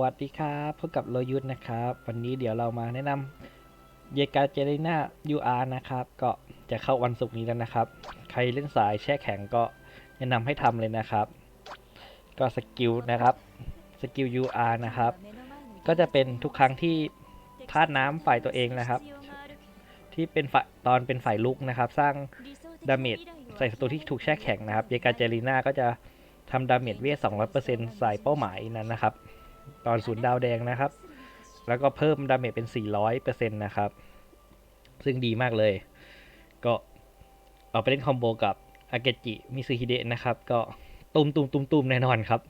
วัสดีครับพบกับโรยุทธนะครับ วันนี้เดี๋ยวเรามาแนะนำเยกาเจเรน่า UR นะครับ ก็จะเข้าวันศุกร์นี้แล้วนะครับ ใครเล่นสายแช่แข็งก็แนะนำให้ทำเลยนะครับ ก็สกิลนะครับสกิล UR นะครับ ก็จะเป็นทุกครั้งที่ธาตุน้ำฝ่ายตัวเองนะครับ ที่เป็นฝ่ายตอนเป็นฝ่ายลุกนะครับ สร้างดาเมจใส่ศัตรูที่ถูกแช่แข็งนะครับ เยกาเจรีนาก็จะทำดาเมจเวท200%ใส่เป้าหมายนั้นนะครับ ตอนศูนย์ดาวแดงนะครับ แล้วก็เพิ่มดาเมจเป็น 400%นะครับ ซึ่งดีมากเลย ก็เอาไปเล่นคอมโบกับอาเกจิมิซึฮิเดะนะครับ ก็ตุ้มตุ้มตุ้มตุ้มแน่นอนครับ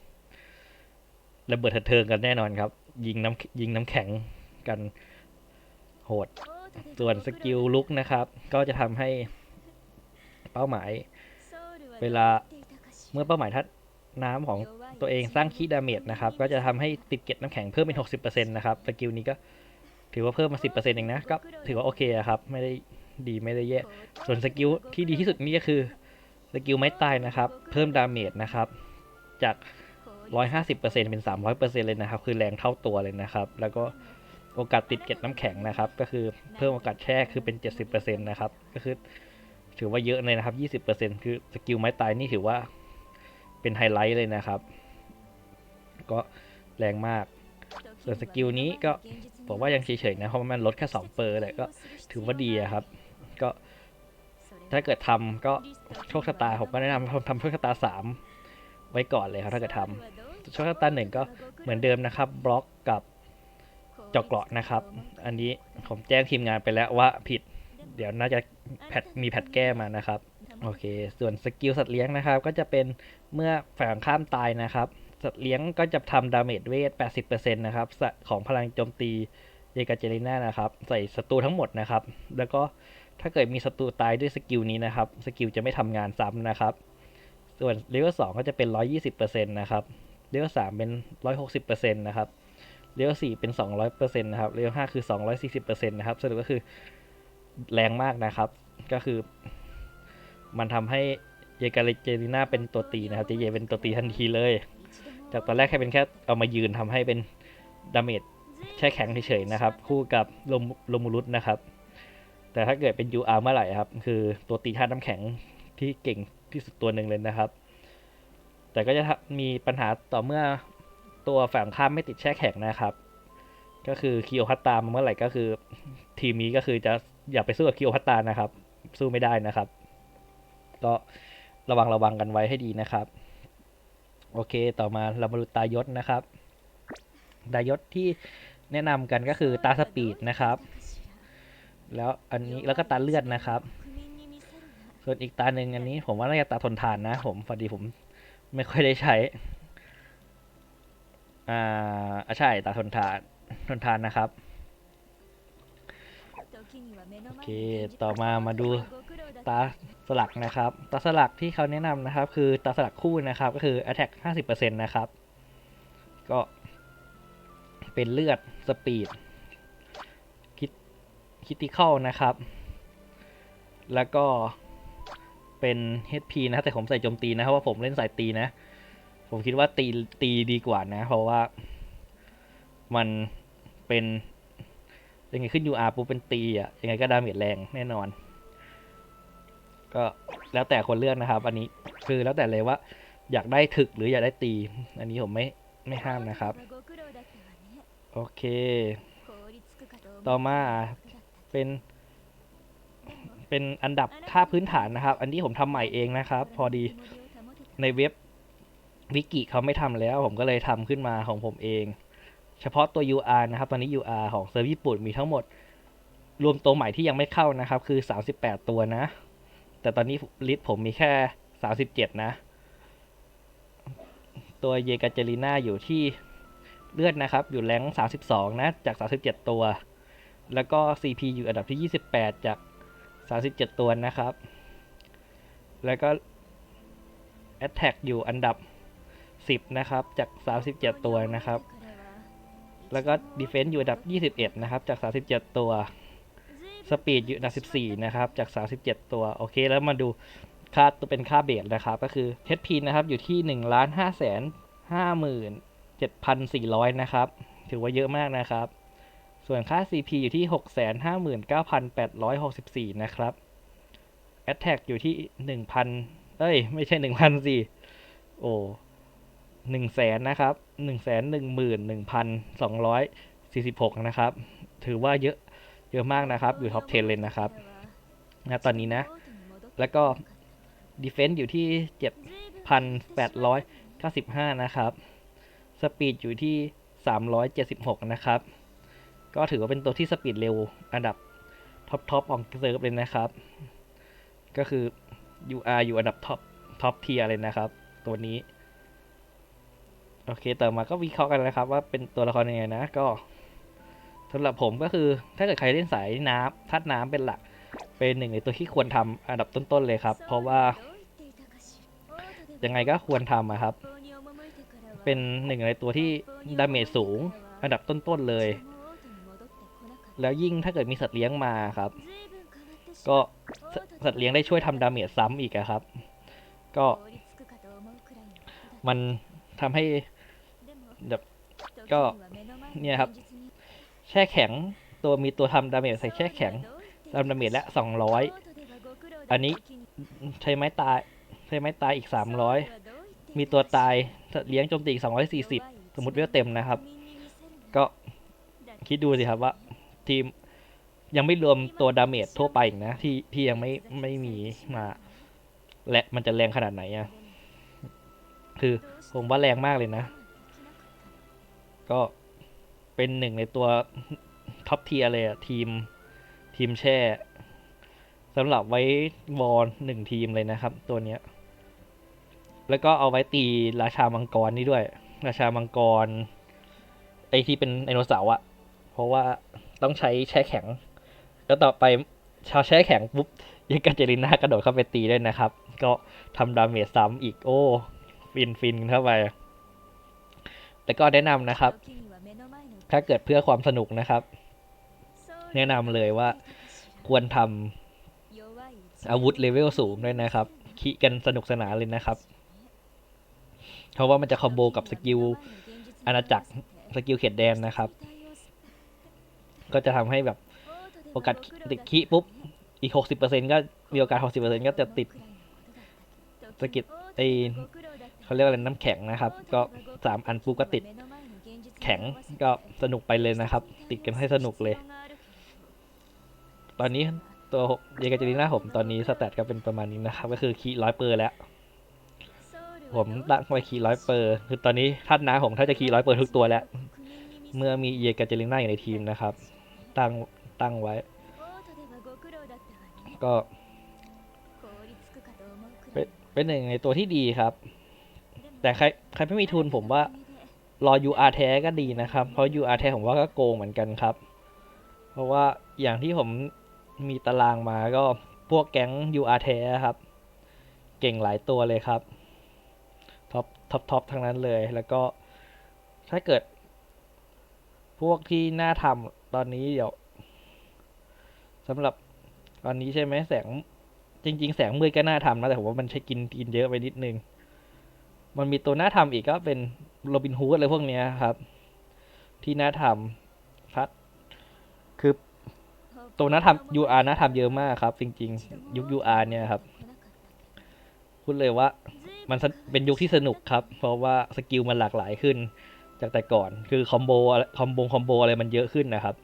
ระเบิดเถิงกันแน่นอนครับ ยิงน้ำยิงน้ำแข็งกันโหด ส่วนสกิลลุกนะครับ ก็จะทำให้เป้าหมาย เวลาเมื่อเป้าหมายทัดน้ำของตัวเองสร้างคีดาเมจนะครับ ก็จะทำให้ติดเก็บน้ำแข็งเพิ่มเป็น 60%นะครับ สกิลนี้ก็ถือว่าเพิ่มมา 10%เองนะ ก็ถือว่าโอเคอะครับ ไม่ได้ดีไม่ได้แย่ ส่วนสกิลที่ดีที่สุดนี่ก็คือสกิลไม้ตายนะครับ เพิ่มดาเมจนะครับ จาก 150%เป็น 300%เลยนะครับ คือแรงเท่าตัวเลยนะครับ แล้วก็โอกาสติดเก็บน้ำแข็งนะครับ ก็คือเพิ่มโอกาสแช่คือเป็น 70%นะครับ ก็คือถือว่าเยอะเลยนะครับ 20%คือสกิลไม้ตายนี่ถือว่า เป็นไฮไลท์เลยนะครับ ก็แรงมาก ส่วนสกิลนี้ก็ผมว่ายังเฉยๆนะ เพราะมันลดแค่ 2 เปอร์แหละก็ถือว่าดีครับ ก็ถ้าเกิดทำก็โชคชะตาผมก็แนะนำทำโชคชะตา 3 ไว้ก่อนเลยครับ ถ้าเกิดทำโชคชะตาหนึ่งก็เหมือนเดิมนะครับ บล็อกกับเจาะเกราะนะครับ อันนี้ผมแจ้งทีมงานไปแล้วว่าผิด เดี๋ยวน่าจะแพทมีแพทแก้มานะครับ โอเค ส่วนสกิลสัตว์เลี้ยงนะครับ ก็จะเป็นเมื่อฝ่งข้ามตายนะครับ สัตว์เลี้ยงก็จะทำดาเมจเวท 80%นะครับ ของพลังโจมตีเยกาเจริน่านะครับ ใส่ศัตรูทั้งหมดนะครับ แล้วก็ถ้าเกิดมีศัตรูตายด้วยสกิลนี้นะครับ สกิลจะไม่ทำงานซ้ำนะครับ ส่วนเลเวล2ก็จะเป็น 120%นะครับ เลเวล3เป็น 160%นะครับ เลเวล4เป็น 200%นะครับ เลเวล5คือ 240%นะครับ สรุปก็คือแรงมากนะครับ ก็คือ มันทำให้เยกาเจริน่าเป็นตัวตีนะครับเจเยเป็นตัวตีทันทีเลย จากตอนแรกแค่เป็นแค่เอามายืนทำให้เป็นดาเมจแช่แข็งเฉยๆนะครับ คู่กับลมลมูรุตนะครับ แต่ถ้าเกิดเป็น UR เมื่อไหร่ครับ คือตัวตีธาตุน้ำแข็งที่เก่งที่สุดตัวหนึ่งเลยนะครับ แต่ก็จะมีปัญหาต่อเมื่อตัวฝั่งข้ามไม่ติดแช่แข็งนะครับก็คือคิโอพัตตามาเมื่อไหร่ก็คือ ทีมนี้ก็คือจะอย่าไปสู้กับคิโอพัตตานะครับ สู้ไม่ได้นะครับ ก็ระวังระวังกันไว้ให้ดีนะครับ โอเคต่อมาเรามาดูตายศนะครับตายศที่แนะนำกันก็คือตาสปีดนะครับ แล้วอันนี้แล้วก็ตาเลือดนะครับ ส่วนอีกตาหนึ่งอันนี้ ผมว่าน่าจะตาทนทานนะผมพอดีผมไม่ค่อยได้ใช้ อ่าใช่ตาทนทานทนทานนะครับ โอเค ต่อมามาดู ตาสลักนะครับตาสลักที่เขาแนะนำนะครับ คือตาสลักคู่นะครับ ก็คือ attack 50%นะครับ ก็เป็นเลือดสปีดคิดคิติคอลนะครับ แล้วก็เป็น HP นะ แต่ผมใส่โจมตีนะครับว่าผมเล่นสายตีนะ ผมคิดว่าตีตีดีกว่านะ เพราะว่ามันเป็นยังไงขึ้น UR ปุ๊บเป็นตีอะยังไงก็ดาเมจแรงแน่นอน ก็แล้วแต่คนเลือกนะครับ อันนี้คือแล้วแต่เลยว่า อยากได้ถึกหรืออยากได้ตี อันนี้ผมไม่ไม่ห้ามนะครับ โอเค ต่อมาเป็น เป็นอันดับค่าพื้นฐานนะครับ อันนี้ผมทำใหม่เองนะครับ พอดีในเว็บวิกิเขาไม่ทำแล้ว ผมก็เลยทำขึ้นมาของผมเอง เฉพาะตัว UR นะครับ ตอนนี้ UR ของเซิร์ฟญี่ปุ่นมีทั้งหมด รวมตัวใหม่ที่ยังไม่เข้านะครับ คือ 38 ตัวนะ แต่ตอนนี้ลิสต์ผมมีแค่37นะ ตัวเยกาเจลิน่าอยู่ที่เลือดนะครับ อยู่แรงค์32นะ จาก37ตัว แล้วก็ CP อยู่อันดับที่28จาก37ตัวนะครับ แล้วก็ Attack อยู่อันดับ10นะครับ จาก37ตัวนะครับ แล้วก็ Defense อยู่อันดับ21นะครับ จาก37ตัว สปีดอยู่อันดับ14 นะครับ จาก 37 ตัว โอเค แล้วมาดูค่าตัวเป็นค่าเบสนะครับ ก็คือ HP นะครับ อยู่ที่1ล้าน5แสน5หมื่น7,400 นะครับ ถือว่าเยอะมากนะครับ ส่วนค่า CP อยู่ที่ 659,864 นะครับ Attack อยู่ที่ 1,000 เอ้ย ไม่ใช่ 1,000สิโอ้หนึ่งแสนนะครับหนึ่งแสนหนึ่งหมื่นหนึ่งพันสองร้อยสี่สิบหกนะครับ ถือว่าเยอะ เยอะมากนะครับ อยู่ท็อป 10 เลยนะครับนะตอนนี้นะ แล้วก็ Defense อยู่ที่ 7,895 นะครับสปีดอยู่ที่ 376 นะครับ ก็ถือว่าเป็นตัวที่สปีดเร็วอันดับท็อปทอปของเซิร์ฟเลยนะครับ ก็คือ UR อยู่อันดับท็อปท็อปเทียเลยนะครับ ตัวนี้ โอเค ต่อมาก็วิเคราะห์กันนะครับ ว่าเป็นตัวละครยังไงนะก็ สำหรับผมก็คือถ้าเกิดใครเล่นสายน้ำธาตุน้ำเป็นหลัก เป็นหนึ่งในตัวที่ควรทำอันดับต้นๆเลยครับ เพราะว่า ยังไงก็ควรทำอะครับ เป็นหนึ่งในตัวที่ดาเมจสูง อันดับต้นๆเลย แล้วยิ่งถ้าเกิดมีสัตว์เลี้ยงมาครับ ก็สัตว์เลี้ยงได้ช่วยทำดาเมจซ้ำอีกครับ ก็มันทำให้แบบก็เนี่ยครับ แช่แข็ง ตัวมีตัวทำดาเมจใส่แช่แข็งทำดาเมจละ200อันนี้ใช้ไม้ตายใช้ไม้ตายอีก300มีตัวตายเลี้ยงโจมตีอีก240สมมติเวลเต็มนะครับ ก็คิดดูสิครับว่าทีมยังไม่รวมตัวดาเมจทั่วไปอีกนะ ที่ที่ยังไม่ไม่มีมา และมันจะแรงขนาดไหนอะคือผมว่าแรงมากเลยนะ ก็ เป็นหนึ่งในตัวท็อปเทียเลยอะทีมทีมแช่สำหรับไว้วอลหนึ่งทีมเลยนะครับ ตัวเนี้ย แล้วก็เอาไว้ตีราชามังกรนี่ด้วย ราชามังกร ไอที่เป็นไดโนเสาร์อะเพราะว่าต้องใช้แช่แข็งแล้วต่อไปชาวแช่แข็งปุ๊บยิงกันเจลิน่ากระโดดเข้าไปตีด้วยนะครับ ก็ทำดาเมจซ้ำอีกโอ้ ฟินฟินเข้าไป แต่ก็แนะนำนะครับ ถ้าเกิดเพื่อความสนุกนะครับ แนะนำเลยว่าควรทำอาวุธเลเวลสูงด้วยนะครับ คิกันสนุกสนานเลยนะครับ เพราะว่ามันจะคอมโบกับสกิลอาณาจักรสกิลเขตแดนนะครับ ก็จะทำให้แบบโอกาสติดคิปุ๊บ อีกหกสิบเปอร์เซ็นก็มีโอกาสหกสิบเปอร์เซ็นก็จะติดสกิลไอเขาเรียกว่าอะไรน้ำแข็งนะครับ ก็สามอันปุ๊บก็ติด แข็งก็สนุกไปเลยนะครับ ติดกันให้สนุกเลย ตอนนี้ตัวเยกาเจลิน่าผมตอนนี้สแตทก็เป็นประมาณนี้นะครับ ก็คือคีร้อยเปอร์แล้ว ผมตั้งไว้คีร้อยเปอร์คือตอนนี้ท่านน้าผมถ้าจะคีร้อยเปอร์ทุกตัวแล้ว เมื่อมีเยกาเจลิน่าอยู่ในทีมนะครับ ตั้งตั้งไว้ ก็เป็นเป็นหนึ่งในตัวที่ดีครับ แต่ใครใครไม่มีทุนผมว่า รอ UR แท้ก็ดีนะครับ เพราะ UR แท้ผมว่าก็โกงเหมือนกันครับ เพราะว่าอย่างที่ผมมีตารางมาก็พวกแก๊ง UR แท้ครับ เก่งหลายตัวเลยครับท็อปท็อปท็อปทั้งนั้นเลย แล้วก็ถ้าเกิด พวกที่น่าทำตอนนี้เดี๋ยวสำหรับตอนนี้ใช่ไหมแสงจริง ๆ แสงมืดก็น่าทำนะแต่ผมว่ามันใช้กินกินเยอะไปนิดนึง มันมีตัวน่าทำอีกก็เป็นโรบินฮูดอะไรพวกเนี้ยครับ ที่น่าทำพัดคือตัวน่าทำ UR น่าทำเยอะมากครับ จริง ๆ ยุค UR เนี่ยครับ พูดเลยว่ามันสนเป็นยุคที่สนุกครับ เพราะว่าสกิลมันหลากหลายขึ้น จากแต่ก่อนคือคอมโบอะไรคอมโบคอมโบอะไรมันเยอะขึ้นนะครับ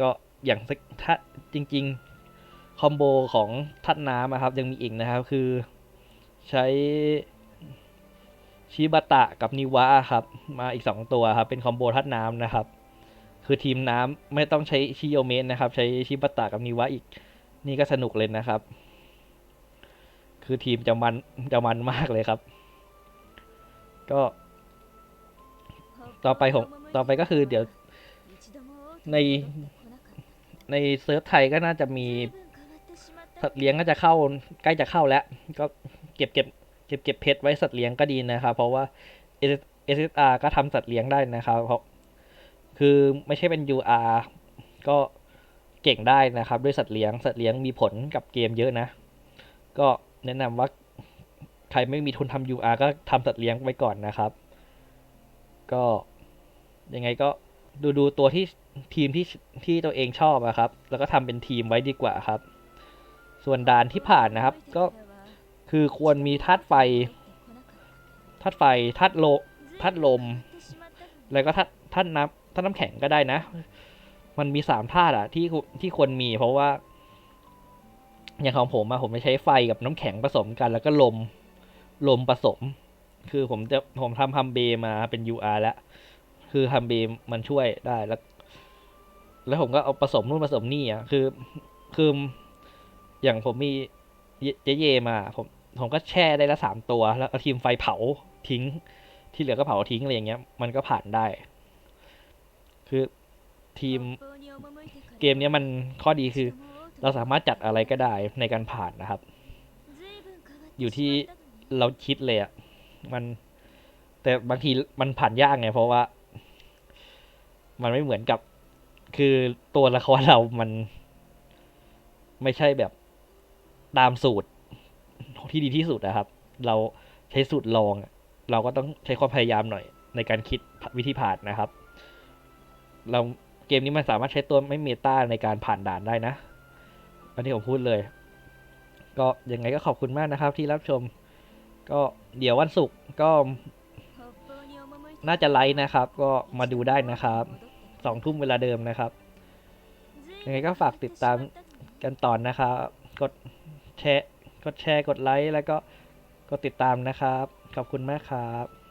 ก็อย่างสักถ้าจริง ๆ คอมโบของทัดน้ำอะครับ ยังมีอีกนะครับ คือใช้ ชิบะตะกับนิวะครับมาอีกสองตัวครับเป็นคอมโบทัดน้ำนะครับ คือทีมน้ำไม่ต้องใช้ชิโยเมนนะครับ ใช้ชิบะตะกับนิวะอีกนี่ก็สนุกเลยนะครับ คือทีมจะมันจะมันมากเลยครับ ก็ ต่อไปผมต่อไปก็คือเดี๋ยวในในเซิร์ฟไทยก็น่าจะมีสัตว์เลี้ยงก็จะเข้าใกล้จะเข้าแล้ว ก็เก็บเก็บ ก็บเก็บเพชรไว้สัตว์เลี้ยงก็ดีนะครับ เพราะว่า SSR ก็ทำสัตว์เลี้ยงได้นะครับเพราะคือไม่ใช่เป็น UR ก็เก่งได้นะครับ ด้วยสัตว์เลี้ยงสัตว์เลี้ยงมีผลกับเกมเยอะนะ ก็แนะนำว่าใครไม่มีทุนทำ UR ก็ทำสัตว์เลี้ยงไว้ก่อนนะครับ ก็ยังไงก็ดูดูตัวที่ทีมที่ที่ตัวเองชอบอะครับ แล้วก็ทำเป็นทีมไว้ดีกว่าครับ ส่วนด่านที่ผ่านนะครับ ก็ คือควรมีธาตุไฟธาตุไฟธาตุโลธาตุลม แล้วก็ธาตุธาตุน้ำธาตุน้ำแข็งก็ได้นะ มันมีสามธาตุอะที่ที่ควรมี เพราะว่า อย่างของผมอะผมจะใช้ไฟกับน้ำแข็งผสมกัน แล้วก็ลมลมผสม คือผมจะผมทำฮัมเบมาเป็น UR แล้ว คือฮัมเบมันช่วยได้แล้ว แล้วผมก็เอาผสมนู่นผสมนี่อะคือคืออย่างผมมีเยเจเยมาผม ผมก็แช่ได้ละสามตัว แล้วเอาทีมไฟเผาทิ้ง ที่เหลือก็เผาทิ้งอะไรอย่างเงี้ย มันก็ผ่านได้ คือทีมเกมเนี้ยมันข้อดีคือ เราสามารถจัดอะไรก็ได้ในการผ่านนะครับ อยู่ที่เราคิดเลยอะมัน แต่บางทีมันผ่านยากไงเพราะว่า มันไม่เหมือนกับ คือตัวละครเรามัน ไม่ใช่แบบตามสูตร ที่ดีที่สุดนะครับ เราใช้สูตรลอง เราก็ต้องใช้ความพยายามหน่อย ในการคิดวิธีผ่านนะครับ เราเกมนี้มันสามารถใช้ตัวไม่เมตาในการผ่านด่านได้นะ อันนี้ผมพูดเลย ก็ยังไงก็ขอบคุณมากนะครับ ที่รับชม ก็เดี๋ยววันศุกร์ก็น่าจะไลฟ์นะครับ ก็มาดูได้นะครับสองทุ่มเวลาเดิมนะครับ ยังไงก็ฝากติดตามกันต่อนนะครับ กดแชร์ กดแชร์กดไลค์แล้วก็กดติดตามนะครับ ขอบคุณมากครับ